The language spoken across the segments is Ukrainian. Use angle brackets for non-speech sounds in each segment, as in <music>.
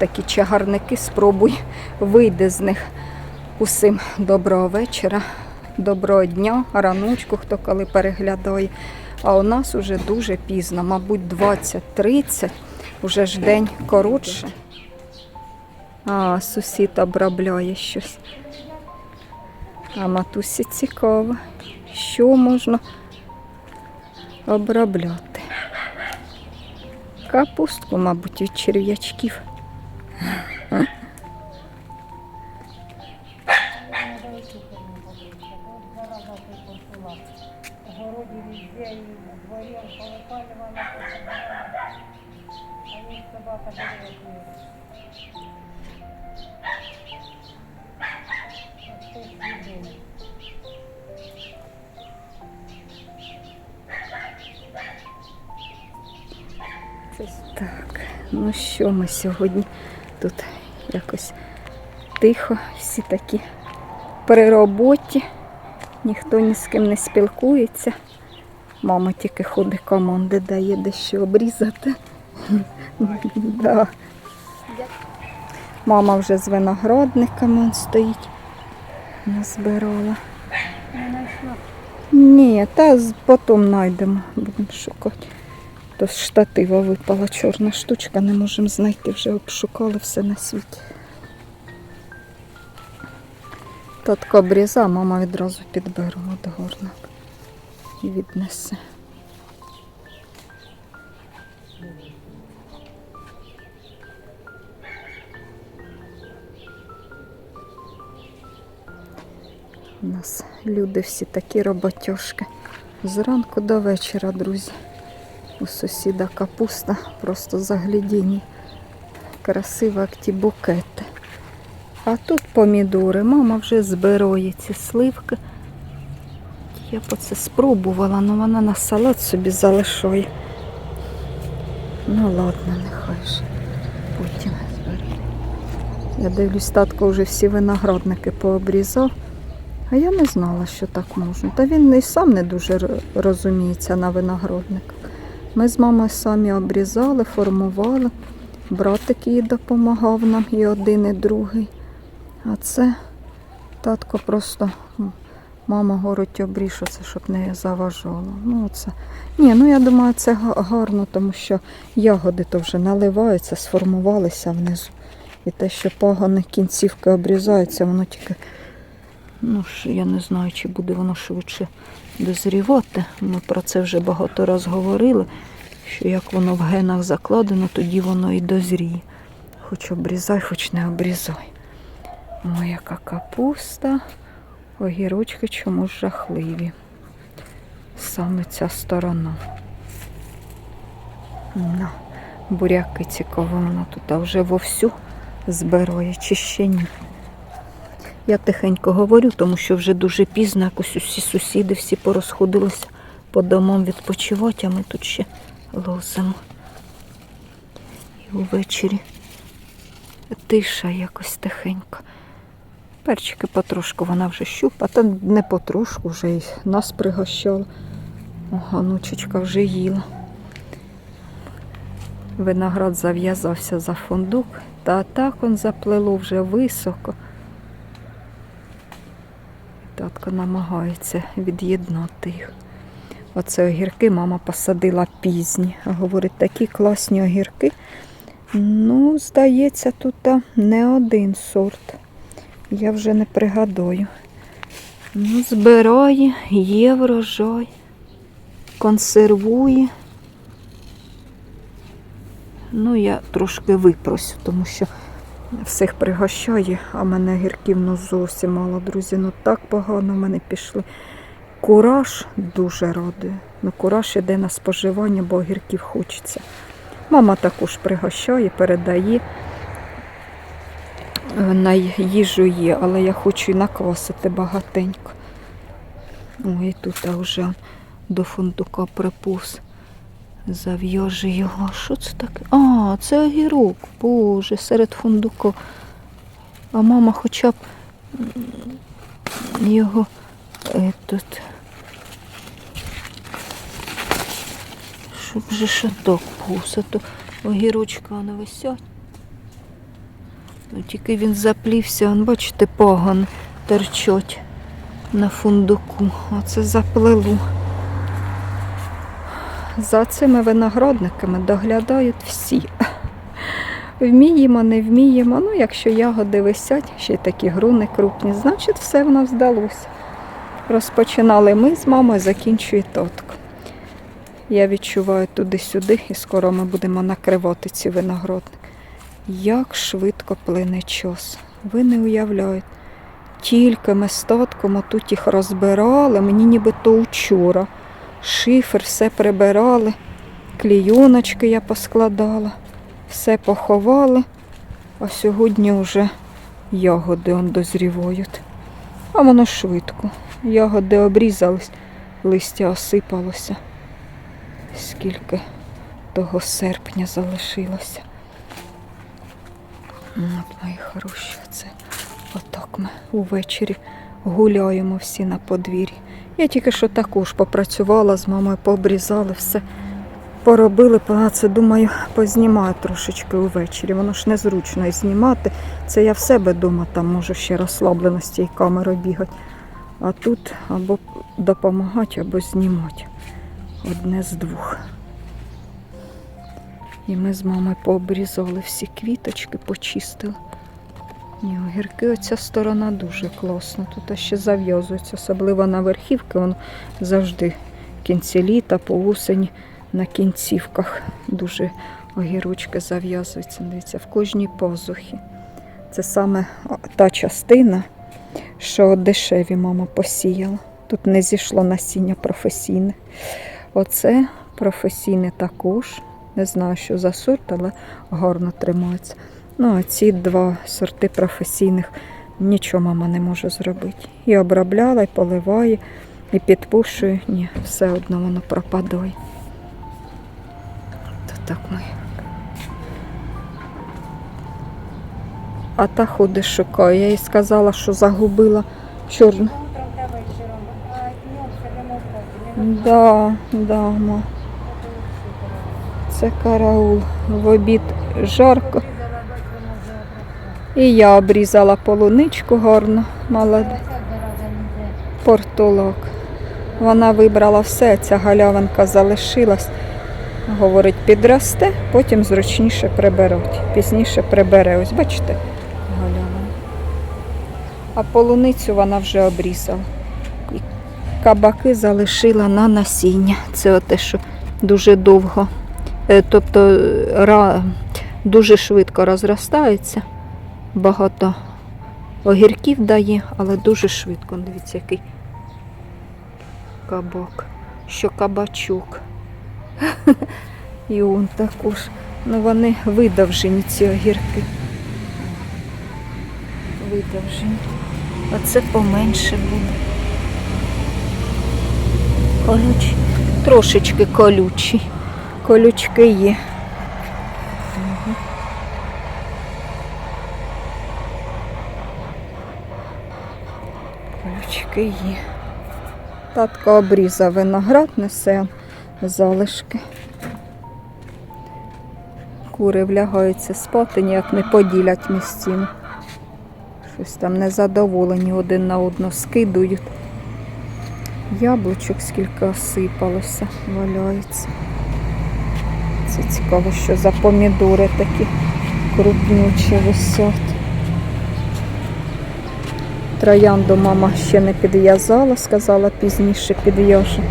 такі чагарники, спробуй вийде з них. Усім доброго вечора, доброго дня, раночку, хто коли переглядає. А у нас уже дуже пізно, мабуть, 20-30, уже ж день коротше. А, сусід обробляє щось. А матусі цікаво, що можна обробляти. Капустку, мабуть, від черв'ячків. Собака. Так, ну що ми сьогодні тут якось тихо, всі такі при роботі, ніхто ні з ким не спілкується. Мама тільки ходить команди дає дещо обрізати. Да. Мама вже з виноградниками стоїть, назбирала. Ні, та потім знайдемо, будемо шукати. То штатива випала чорна штучка, не можемо знайти, вже обшукали все на світі. Татко обріза, мама відразу підбере от горнак і віднесе. У нас люди всі такі роботяжки. Зранку до вечора, друзі. У сусіда капуста просто заглядіння. Красиво, як ті букети. А тут помідори. Мама вже збирає ці сливки. Я б оце спробувала, але вона на салат собі залишає. Ну ладно, нехай ж. Потім збере. Я дивлюсь, татко вже всі виноградники пообрізав. А я не знала, що так можна. Та він і сам не дуже розуміється на виноградниках. Ми з мамою самі обрізали, формували. Братик їй допомагав нам і один, і другий. А це татко просто мама говорить, обріж оце, щоб не заважало. Ну, це. Ні, ну я думаю, це гарно, тому що ягоди то вже наливаються, сформувалися внизу. І те, що пагани кінцівки обрізаються, воно тільки Ну я не знаю, чи буде воно швидше дозрівати. Ми про це вже багато раз говорили, що як воно в генах закладено, тоді воно і дозріє. Хоч обрізай, хоч не обрізай. Яка капуста, огірочки чомусь жахливі. Саме ця сторона. На, буряки цікаво, воно тут вже вовсю збирає, чи ще ні. Я тихенько говорю, тому що вже дуже пізно, якось усі сусіди всі порозходилися по домам відпочивати, а ми тут ще лозимо. І увечері тиша якось тихенько. Перчики потрошку вона вже щупа, та не потрошку вже й нас пригощала. О, Ганучечка вже їла. Виноград зав'язався за фундук, та так он заплело вже високо. Татко намагається від'єднати їх. Оце огірки мама посадила пізні. Говорить, такі класні огірки. Ну, здається, тут не один сорт. Я вже не пригадую. Ну, збирає, є врожай, консервує. Ну, я трошки випросю, тому що всіх пригощає, а мене гірків ну зовсім мало, друзі. Ну так погано в мене пішли. Кураж дуже радує. Ну, кураж іде на споживання, бо огірків хочеться. Мама також пригощає, передає. На їжу є, але я хочу і наквасити багатенько. Ой, тут а вже до фундука приповз. Зав'яже його. Що це таке? А, це огірок. Боже, серед фундуку. А мама хоча б його е, тут. Щоб же шаток то огірочка вони висять. Ну, тільки він заплівся, он, бачите, погон терчать на фундуку. Оце заплелу. За цими виноградниками доглядають всі. Вміємо, не вміємо. Ну, якщо ягоди висять, ще й такі груни крупні, значить все в нас вдалося. Розпочинали ми з мамою, закінчує татко. Я відчуваю туди-сюди, і скоро ми будемо накривати ці виноградники. Як швидко плине час. Ви не уявляєте. Тільки ми з татком тут їх розбирали, мені ніби то вчора. Шифер, все прибирали, клійоночки я поскладала, все поховали, а сьогодні вже ягоди он дозрівають. А воно швидко. Ягоди обрізались, листя осипалося. Скільки того серпня залишилося. От мої хороші, це отак ми увечері гуляємо всі на подвір'ї. Я тільки що також попрацювала з мамою, пообрізали все. Поробили, це думаю, познімаю трошечки увечері. Воно ж незручно і знімати. Це я в себе вдома там можу ще розслаблено з цією камерою бігати. А тут або допомагати, або знімати. Одне з двох. І ми з мамою пообрізали всі квіточки, почистили. Ні, огірки оця сторона дуже класна. Тут ще зав'язується, особливо на верхівки, воно завжди в кінці літа, по осені, на кінцівках дуже огірочки зав'язуються. Дивіться, в кожній позухі. Це саме та частина, що дешеві мама посіяла. Тут не зійшло насіння професійне. Оце професійне також. Не знаю, що за сорт, але гарно тримається. Ну, а ці два сорти професійних нічого мама не може зробити. І обробляла, і поливає, і підпушує. Ні, все одно воно пропадає. То так ми. А та ходить шукає. Я їй сказала, що загубила чорну. Да, да, ма. Це караул. В обід жарко. І я обрізала полуничку гарно, молоде. Портулок. Вона вибрала все, ця галявинка залишилась. Говорить, підросте, потім зручніше приберуть. Пізніше прибере. Ось бачите, галявина. А полуницю вона вже обрізала. І кабаки залишила на насіння. Це те, що дуже довго. Е, Тобто дуже швидко розростається. Багато огірків дає, але дуже швидко. Дивіться, який кабак, що кабачок. <laughs> І он також. Ну вони видовжені, ці огірки. Видовжені. А це поменше буде. Колючі. Трошечки колючі. Колючки є. Колючки є. Татко обрізав виноград, несе залишки. Кури влягаються спати, ніяк не поділять місцину. Щось там незадоволені один на одного скидують. Яблучок скільки осипалося, валяється. Це цікаво, що за помідори такі крупнючі висять. Троянду мама ще не підв'язала, сказала пізніше підв'яже.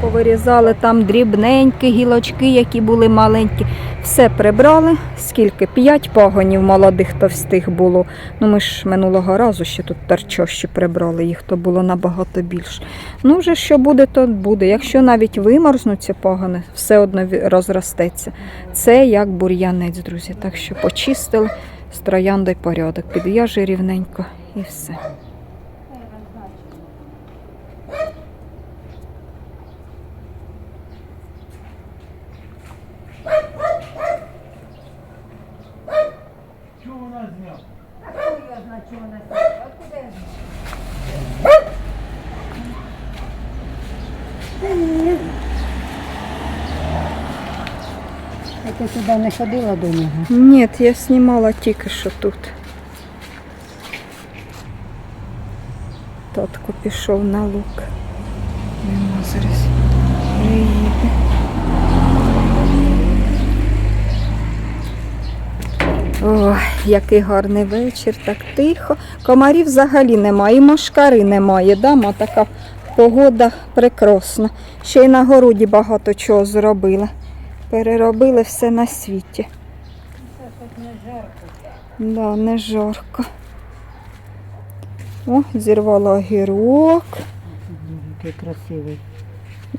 Повирізали там дрібненькі гілочки, які були маленькі. Все прибрали. Скільки? П'ять пагонів молодих товстих було. Ну ми ж минулого разу ще тут торчощі прибрали, їх то було набагато більше. Ну, вже що буде, то буде. Якщо навіть виморзнуть ці пагони, все одно розростеться. Це як бур'янець, друзі. Так що почистили з трояндою порядок. Підв'яже рівненько і все. чего? А ты сюда не ходила до него? Нет, я снимала тільки що тут. Татко пішов на лук. Він зараз. Який гарний вечір, так тихо. Комарів взагалі немає, і мошкари немає. Да? ма така погода прекрасна. Ще й на городі багато чого зробили. Переробили все на світі. Це не жарко. Да, не жарко. О, зірвала огірок. Який красивий.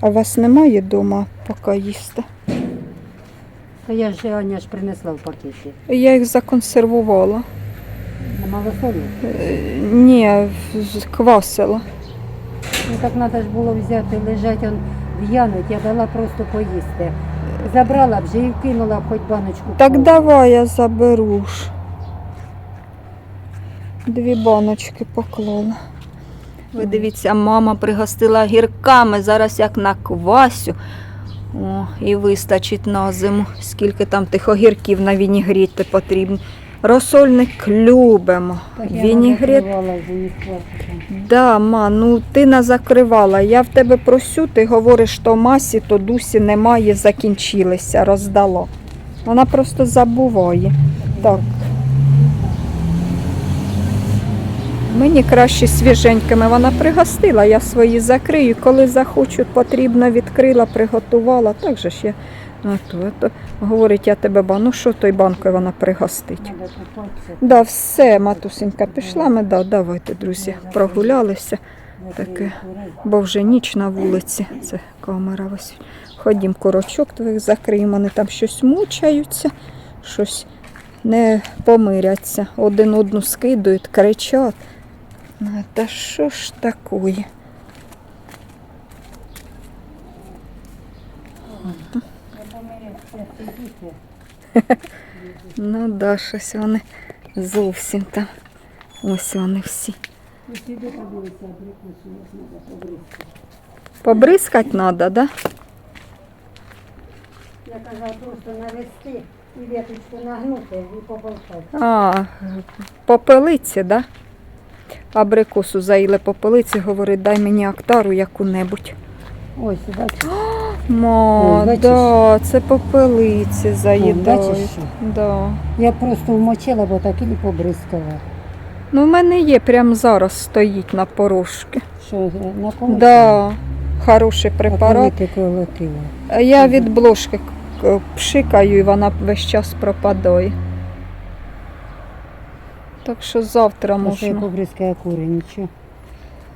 А у вас немає вдома поки їсти? Та я ж Аня ж принесла в пакеті. Я їх законсервувала. На малосолі. Е, Ні, квасила. Ну так треба ж було взяти, лежать он в'януть, я дала просто поїсти. Забрала б вже і вкинула б хоч баночку. Так давай я заберу ж. Дві баночки поклала. Ви дивіться, мама пригостила гірками, зараз як на квасю. О, і вистачить на зиму. Скільки там тих огірків на вінігріти потрібно. Розсольник любимо. Вінігрет. Да, ма, ну ти не закривала. Я в тебе просю, ти говориш, то масі, то дусі немає, закінчилися, роздало. Вона просто забуває. Так. Мені краще свіженькими вона пригостила, я свої закрию. Коли захочу, потрібно відкрила, приготувала. Так же ж я. Ну, то, то. Говорить, я тебе ба. Ну що той банкою вона пригостить? Да, все, матусенька пішла. Ми да, давайте, друзі, прогулялися, таке. бо вже ніч на вулиці. Це камера ось. Ходім, корочок твоїх закриємо, вони там щось мучаються, щось не помиряться. Один одну скидують, кричать. Ну, Та що ж такое? Ну да, щось вони зовсім там. Ось вони всі. Побризкать треба, да? Я казала просто навести і веточку нагнути і поболтати. А, попелиці, да? Абрикосу заїли попелиці, говорить, дай мені актару яку-небудь. Ось, <gasps> бачиш, Ма, Ой, да, це попелиці заїдають. бачиш що? Да. я просто вмочила, бо так і не побризкала. Ну, в мене є, прямо зараз стоїть на порошки. Що, на кого? Да, хороший препарат. Я від бложки к- пшикаю і вона весь час пропадає. Так що завтра можна. побризкаю кури, нічого.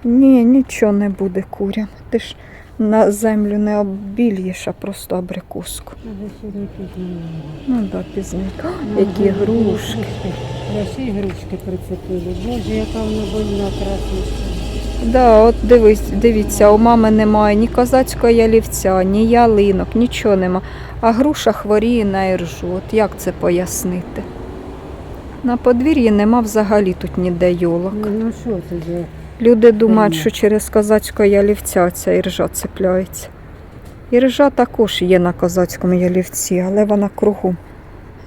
Ні, нічого не буде курям. Ти ж на землю не оббільєш, а просто абрикоску. Треба сьогодні пізніше. Ну да, пізненько. Які грушки. Й грушки прицепили. Боже, яка вона больна красивша. Да, от дивись, дивіться, у мами немає ні козацького ялівця, ні ялинок, нічого нема. А груша хворіє на іржу. От як це пояснити? На подвір'ї нема взагалі тут ніде йолок. Ну, ну що це за... Люди думають, що через козацького ялівця ця іржа цепляється. Іржа також є на козацькому ялівці, але вона кругом.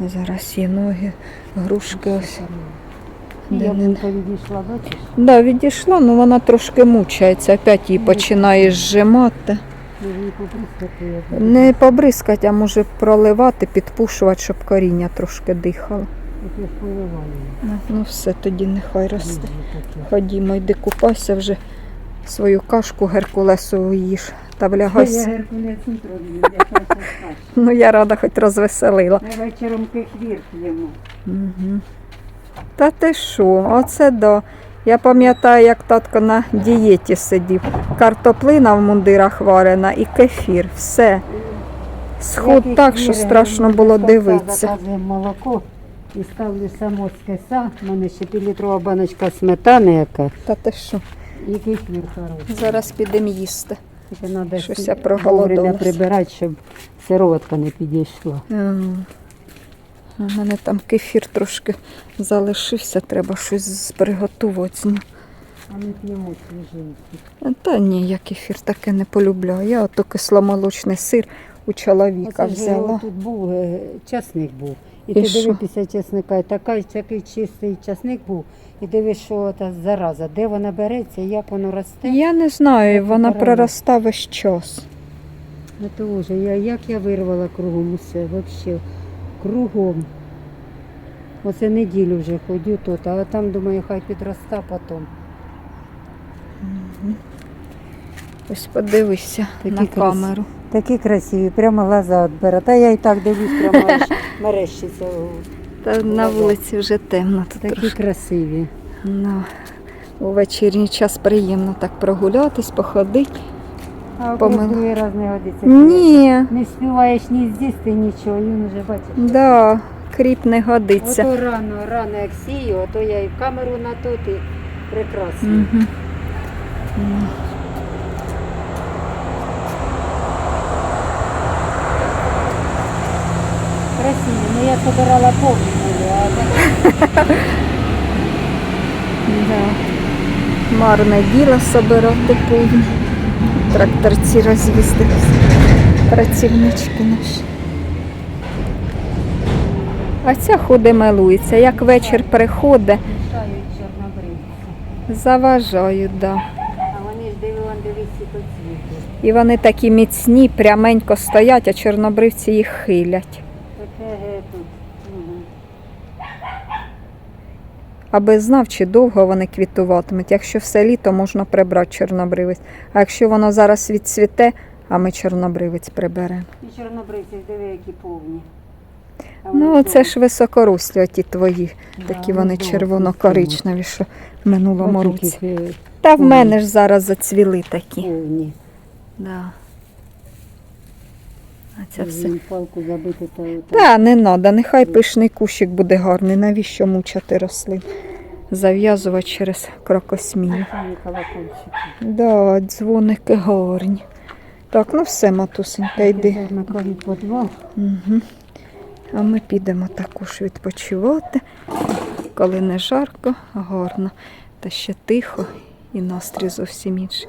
Зараз є ноги, грушки ось. Я відійшла, бачиш? Да, відійшла, але вона трошки мучається, опять її починає зжимати. Побризкати. Не побризкать, а може проливати, підпушувати, щоб коріння трошки дихало. Ну, Ну все, тоді нехай росте. Ходімо, йди купайся вже свою кашку геркулесову їж та Я влягайся. я. <laughs> Ну я рада, хоч розвеселила. Ми вечором кефір п'ємо. Угу. Та ти що, оце да. Я пам'ятаю, як татко на дієті сидів. Картоплина в мундирах варена і кефір. Все. Схуд так, що страшно було дивитися. Молоко і ставлю само з киса. У мене ще півлітрова баночка сметани яка. Та ти що? І кефір хороший. Зараз підемо їсти. Тільки треба Щось я проголодалась. прибирати, щоб сироватка не підійшла. М. У мене там кефір трошки залишився, треба щось приготувати. А ми п'ємо свіженький. Та ні, я кефір таке не полюбляю. Я ото кисломолочний сир у чоловіка Оце ж взяла. Тут був е, часник був. І, І ти що? диви після чесника, і така, такий чистий часник був. І дивись, що та зараза, де вона береться, як воно росте. Я не знаю, Як вона барана. проростає весь час. Ну то вже, я, як я вирвала кругом усе, взагалі, кругом. Оце неділю вже ходю тут, а там думаю, хай підроста потім. Ось подивися Такі на красиві. камеру. Такі красиві, прямо глаза відбере. Та я і так дивлюсь, прямо <laughs> аж мерещиться. Та на вулиці вже темно тут Такі трошки. красиві. Ну, у вечірній час приємно так прогулятись, походити. А другий раз не годиться. Ні, Не співаєш ні з'їсти нічого, він вже бачиш. да, кріп не годиться. Ото рано, рано як сію, ото я і в камеру на тут, і прекрасно. Мгм. Красиві. Ну я собирала повні були, а так <laughs> Да. Марне діло собирати повні. Тракторці роз'їздилися. Працівнички наші. А ця ходить милується. Як вечір приходить, чорнобривці. заважають, да. І вони такі міцні, пряменько стоять, а чорнобривці їх хилять. Таке ге тут. Мгм. Аби знав, чи довго вони квітуватимуть. Якщо все літо можна прибрати чорнобривець. А якщо воно зараз відцвіте, а ми чорнобривець приберемо. І чорнобривці, диви, які повні. А Ну, це ж високорослі, оті твої. Такі вони вони червоно-коричневі, що в минулому році. Та в мене ж зараз зацвіли такі. повні. Да. А це все. Палку забити та та- Та не треба, нехай пишний кущик буде гарний. Навіщо мучати рослин? Зав'язувати через крокосмію. Да, дзвоники гарні. Так, ну все, матусенька, йди. Угу. А ми підемо також відпочивати, коли не жарко, гарно, та ще тихо і настрій зовсім інший.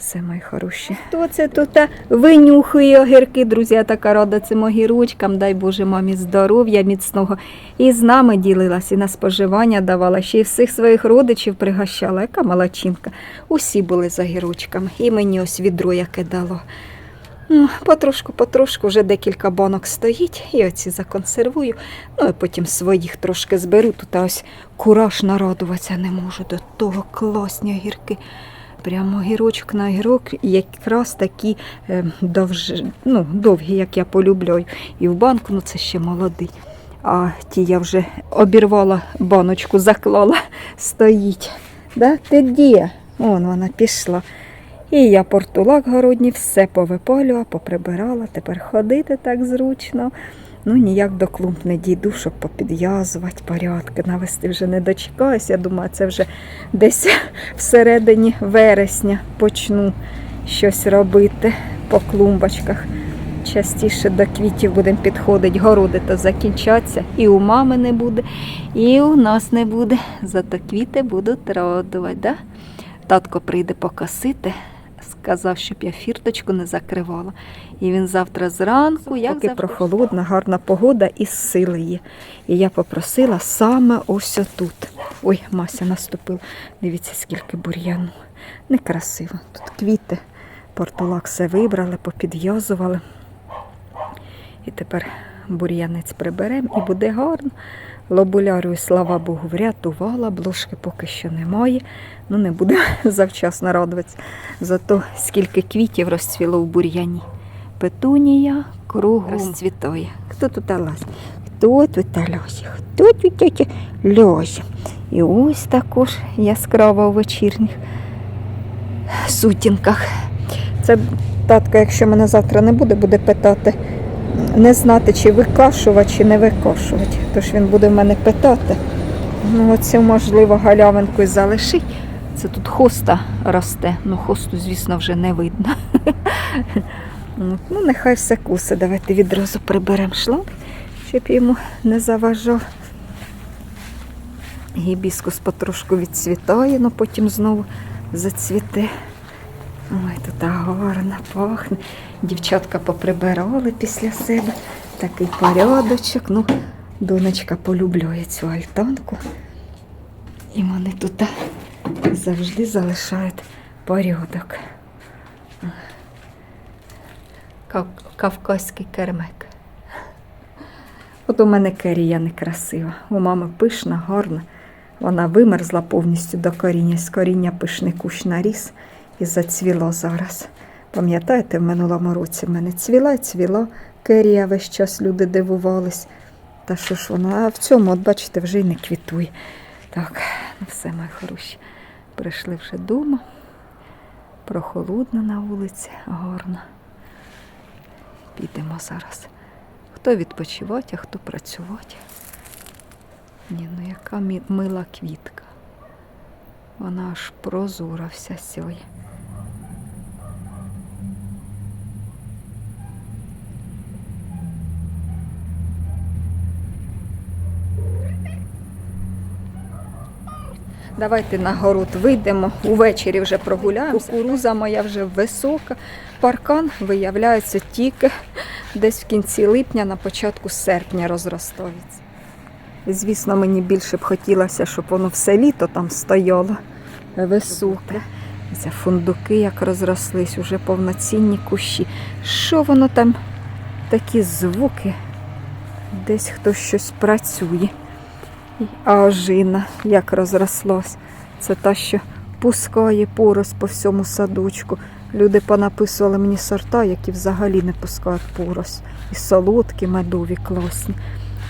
Все, мої хороші. Хто це тут винюхує огірки, друзі? Я така рада цим огірочкам. Дай Боже мамі здоров'я міцного. І з нами ділилась, і на споживання давала, ще й всіх своїх родичів пригощала. Яка молодчинка. Усі були за огірочками. І мені ось відро яке дало. Ну, потрошку, потрошку, вже декілька банок стоїть, і оці законсервую. Ну і потім своїх трошки зберу. Тут ось кураж нарадуватися не можу. До того класні огірки. Прямо огірочок на огірок, і якраз такі е, довж... ну, довгі, як я полюбляю. І в банку, ну це ще молодий. А ті я вже обірвала баночку, заклала, стоїть. Да? Ти де? Вон вона пішла. І я портулак городній все повипалювала, поприбирала. Тепер ходити так зручно. Ну, ніяк до клумб не дійду, щоб попідв'язувати, порядки навести вже не дочекаюсь. Я думаю, це вже десь <laughs> всередині вересня почну щось робити по клумбочках. Частіше до квітів будемо підходити, городи то закінчаться. І у мами не буде, і у нас не буде. Зато квіти будуть радувати. Да? Татко прийде покосити, сказав, щоб я фірточку не закривала. І він завтра зранку, як Поки завжди. прохолодна, гарна погода і сили є. І я попросила саме ось отут. Ой, Мася наступила. Дивіться, скільки бур'яну. Некрасиво. Тут квіти. Портулак все вибрали, попідв'язували. І тепер бур'янець приберемо і буде гарно. Лобулярою, слава Богу, врятувала, блошки поки що немає. Ну, не буде <laughs> завчасно радуватися. Зато скільки квітів розцвіло в бур'яні. Петунія кругом розцвітає. Хто тут лазить? Хто тут лазить? Хто тут лазить? І ось також яскраво у вечірніх сутінках. Це татка, якщо мене завтра не буде, буде питати, не знати, чи викашувати, чи не викашувати. Тож він буде в мене питати. Ну, оцю, можливо, галявинку і залишить. Це тут хоста росте. Ну, хосту, звісно, вже не видно. От, Ну, нехай все кусе. Давайте відразу приберемо шланг, щоб йому не заважав. Гібіскус потрошку відцвітає, але потім знову зацвіте. Ой, тут гарно пахне. Дівчатка поприбирали після себе. такий порядочок. Ну, донечка полюблює цю альтанку. І вони тут завжди залишають порядок. Кав- Кавказький кермек. <laughs> От у мене керія некрасива. У мами пишна, гарна. Вона вимерзла повністю до коріння. З коріння пишний кущ наріс і зацвіло зараз. Пам'ятаєте, в минулому році в мене цвіла, цвіла керія весь час люди дивувались. Та що ж вона? А в цьому, от бачите, вже й не квітує. Так, ну все, мої хороші. Прийшли вже вдома. Прохолодно на вулиці, гарно. Підемо зараз. Хто відпочивати, а хто працювати. Ні, ну яка мила квітка. Вона аж прозора вся сьоє. Давайте на город вийдемо. Увечері вже прогуляємося. Кукуруза моя вже висока. Паркан виявляється тільки десь в кінці липня, на початку серпня розростається. Звісно, мені більше б хотілося, щоб воно все літо там стояло високе. Це фундуки як розрослись, уже повноцінні кущі. Що воно там? Такі звуки. Десь хтось щось працює. А ожина як розрослась. Це та, що пускає порос по всьому садочку. Люди понаписували мені сорта, які взагалі не пускають порос. І солодкі, медові, класні.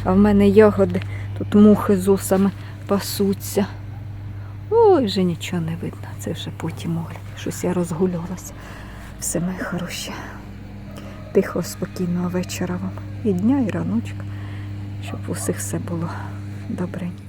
А в мене ягоди, тут мухи з усами пасуться. Ой, вже нічого не видно. Це вже потім огляд. Щось я розгулялася. Все моє хороше. Тихого, спокійного вечора вам. І дня, і раночка, щоб у всіх все було добренько.